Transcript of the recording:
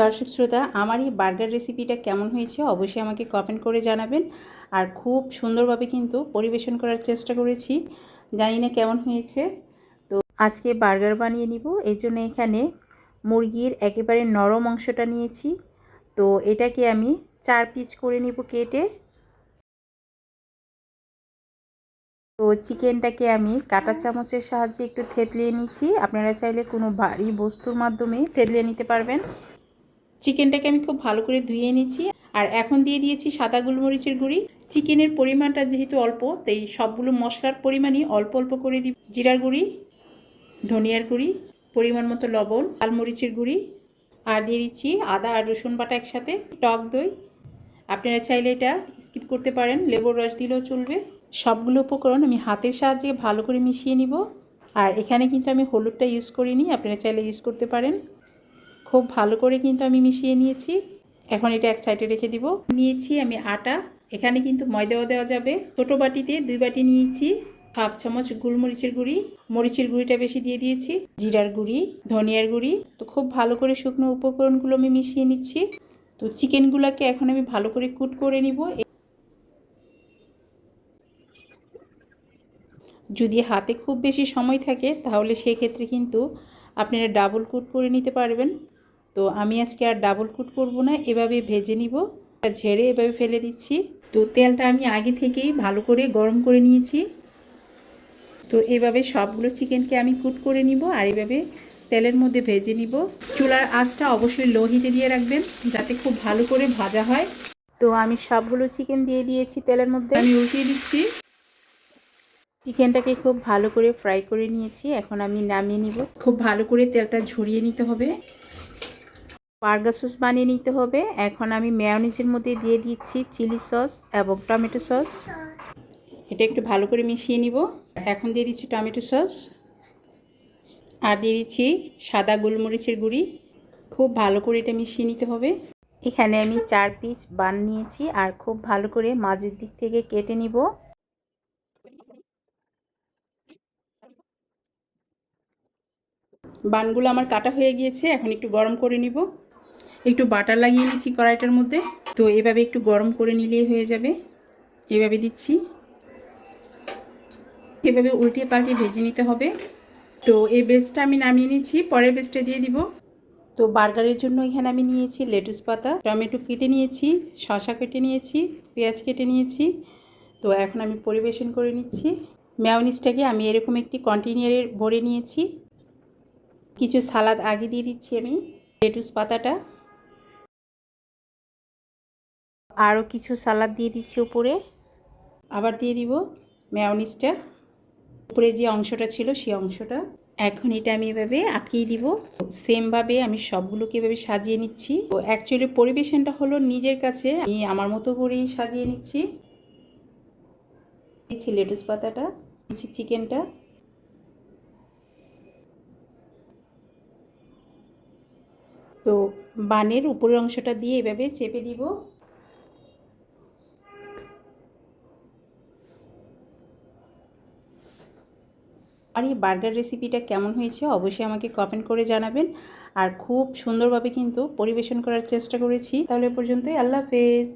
দর্শক শ্রোতা, আমার এই বার্গার রেসিপিটা কেমন হয়েছে অবশ্যই আমাকে কমেন্ট করে জানাবেন। আর খুব সুন্দরভাবে কিন্তু পরিবেশন করার চেষ্টা করেছি। জানি না কেমন হয়েছে। তো আজকে বার্গার বানিয়ে নিব। এই জন্য এখানে মুরগির একেবারে নরম অংশটা নিয়েছি। তো এটাকে আমি চার পিস করে নিব কেটে। তো চিকেনটাকে আমি কাঁটা চামচের সাহায্যে একটু থেতলিয়ে নিচ্ছি। আপনারা চাইলে কোনো ভারী বস্তুর মাধ্যমে থেতলিয়ে নিতে পারবেন। চিকেনটাকে আমি খুব ভালো করে ধুয়ে নিয়েছি আর এখন দিয়ে দিয়েছি সাদা গোলমরিচের গুঁড়ি। চিকেনের পরিমাণটা যেহেতু অল্প তাই সবগুলো মশলার পরিমাণই অল্প অল্প করে দিই। জিরার গুঁড়ি ধনিয়ার গুঁড়ি পরিমাণ মতো লবণ লালমরিচের গুঁড়ি। আর দিয়ে দিচ্ছি আদা আর রসুন বাটা একসাথে। টক দই। আপনারা চাইলে এটা স্কিপ করতে পারেন। লেবুর রস দিলেও চলবে। সবগুলো উপকরণ আমি হাতের সাহায্যে ভালো করে মিশিয়ে নিব। আর এখানে কিন্তু আমি হলুদটা ইউজ করিনি, আপনারা চাইলে ইউজ করতে পারেন। খুব ভালো করে কিন্তু আমি মিশিয়ে নিয়েছি। এখন এটা এক সাইডে রেখে দিব। নিয়েছি আমি আটা। এখানে কিন্তু ময়দাও দেওয়া যাবে। ছোটো বাটিতে দুই বাটি নিয়েছি। হাফ চামচ গোলমরিচের গুঁড়ি। মরিচের গুঁড়িটা বেশি দিয়ে দিয়েছি। জিরার গুঁড়ি, ধনিয়ার গুঁড়ি। তো খুব ভালো করে শুকনো উপকরণগুলো আমি মিশিয়ে নিচ্ছি। তো চিকেনগুলোকে এখন আমি ভালো করে কুট করে নিব। যদি হাতে খুব বেশি সময় থাকে, তাহলে সেক্ষেত্রে কিন্তু আপনারা ডাবল কুট করে নিতে পারবেন। তো আমি আজকে আর ডাবল কুট করব না, এভাবে ভেজে নিব। ঝেড়ে এভাবে ফেলে দিচ্ছি। তো তেলটা আমি আগে থেকেই ভালো করে গরম করে নিয়েছি। তো এভাবে সবগুলো চিকেনকে আমি কুট করে নিব আর এভাবে তেলের মধ্যে ভেজে নিব। চুলার আঁচটা অবশ্যই লো হিটে দিয়ে রাখবেন, যাতে খুব ভালো করে ভাজা হয়। তো আমি সবগুলো চিকেন দিয়ে দিয়েছি তেলের মধ্যে। আমি উঠিয়ে দিচ্ছি। চিকেনটাকে খুব ভালো করে ফ্রাই করে নিয়েছি। এখন আমি নামিয়ে নিব। খুব ভালো করে তেলটা ঝরিয়ে নিতে হবে। বার্গার সস বানিয়ে নিতে হবে। এখন আমি মেয়নিজের মধ্যে দিয়ে দিচ্ছি চিলি সস এবং টমেটো সস। এটা একটু ভালো করে মিশিয়ে নিব। এখন দিয়ে দিচ্ছি টমেটো সস। আর দিয়ে দিচ্ছি সাদা গোলমরিচের গুঁড়ি। খুব ভালো করে এটা মিশিয়ে নিতে হবে। এখানে আমি চার পিস বান নিয়েছি। আর খুব ভালো করে মাঝের দিক থেকে কেটে নিব। বানগুলো আমার কাটা হয়ে গিয়েছে, এখন একটু গরম করে নিব। একটু বাটার লাগিয়ে নিচ্ছি কড়াইটার মধ্যে। তো এভাবে একটু গরম করে নিলেই হয়ে যাবে। এভাবে দিচ্ছি। এভাবে উল্টিয়ে পাল্টিয়ে ভেজে নিতে হবে। তো এই বেস্টটা আমি নামিয়ে নিচ্ছি, পরের বেসটা দিয়ে দিব। তো বার্গারের জন্য এখানে আমি নিয়েছি লেটুস পাতা, টমেটো কেটে নিয়েছি শশা কেটে নিয়েছি, পেঁয়াজ কেটে নিয়েছি। তো এখন আমি পরিবেশন করে নিচ্ছি। ম্যাওনিসটাকে আমি এরকম একটি কন্টেনারে ভরে নিয়েছি। কিছু সালাদ আগে দিয়ে দিচ্ছি আমি, লেটুস পাতাটা। আরও কিছু সালাদ দিয়ে দিচ্ছি উপরে। আবার দিয়ে দিব ম্যাওনিসটা উপরে যে অংশটা ছিল সেই অংশটা। এখন এটা আমি এভাবে আটকিয়ে দিব। সেমভাবে আমি সবগুলোকে এভাবে সাজিয়ে নিচ্ছি। তো অ্যাকচুয়ালি পরিবেশনটা হলো নিজের কাছে। আমি আমার মতো করেই সাজিয়ে নিচ্ছি। দিচ্ছি লেটুস পাতাটা, দিচ্ছি চিকেনটা। তো বানের উপরের অংশটা দিয়ে এভাবে চেপে দিব। আর এই বার্গার রেসিপিটা কেমন হয়েছে অবশ্যই আমাকে কমেন্ট করে জানাবেন। আর খুব সুন্দরভাবে কিন্তু পরিবেশন করার চেষ্টা করেছি। তাহলে পর্যন্তই, আল্লাহ হাফেজ।